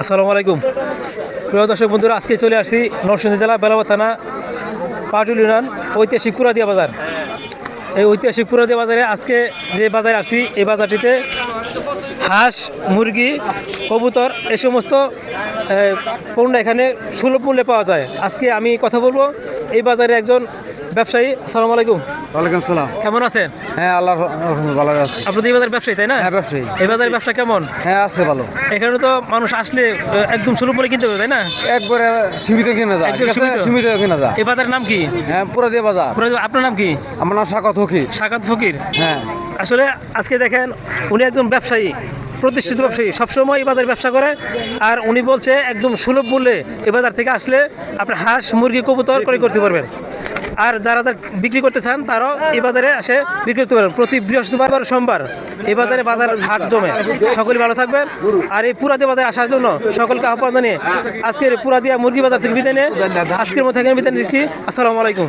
আসসালামু আলাইকুম। প্রিয় দর্শক বন্ধুরা, আজকে চলে আসছি নরসিংহ জেলা বেলাবা থানা, পাটুল ইউনিয়ন ঐতিহাসিক পুরাদিয়া বাজার। এই ঐতিহাসিক পুরাদিয়া বাজারে আজকে যে বাজারে আসছি, এই বাজারটিতে হাঁস, মুরগি, কবুতর এই সমস্ত পণ্য এখানে সুলভ মূল্যে পাওয়া যায়। আজকে আমি কথা বলব, এই বাজারে একজন ব্যবসায়ী আসসালামু আলাইকুম। ওয়ালাইকুম সালাম কেমন আছেন? হ্যাঁ আল্লাহ ভালো আছে। আপনাদের এই বাজার ব্যবসায়ী তাই না? হ্যাঁ ব্যবসায়ী। এই ব্যবসা কেমন? হ্যাঁ আছে ভালো। এখানে তো মানুষ আসলে একদম সুলভ মূল্যে কিনতে হবে তাই না? একবারে সীমিত কিনা যায়? সীমিত। কিনা যায়। এই বাজারের নাম কি? হ্যাঁ পুরো দিয়ে বাজার। পুরো- আপনার নাম কি? আমার নাম সাকত হকি সাকাত ফকির। হ্যাঁ। আসলে আজকে দেখেন উনি একজন ব্যবসায়ী প্রতিষ্ঠিত ব্যবসায়ী। সবসময় এই বাজারে ব্যবসা করে আর উনি বলছে একদম সুলভ মূল্যে এই বাজার থেকে আসলে আপনি হাঁস মুরগি কবুতর করে করতে পারবেন। আর যারা যারা বিক্রি করতে চান, তারাও এই বাজারে আসে বিক্রি করতে পারেন। প্রতি বৃহস্পতিবার আর সোমবার এই বাজারে বাজার হাট জমে। সকলে ভালো থাকবেন। আর এই পুরাদিয়া বাজারে আসার জন্য সকলকে আহ্বান জানিয়ে আজকের পুরাদিয়া মুরগি বাজার থেকে বিদায় নিয়ে আজকের মধ্যে এখানে বিদায় নিচ্ছি। আসসালামু আলাইকুম।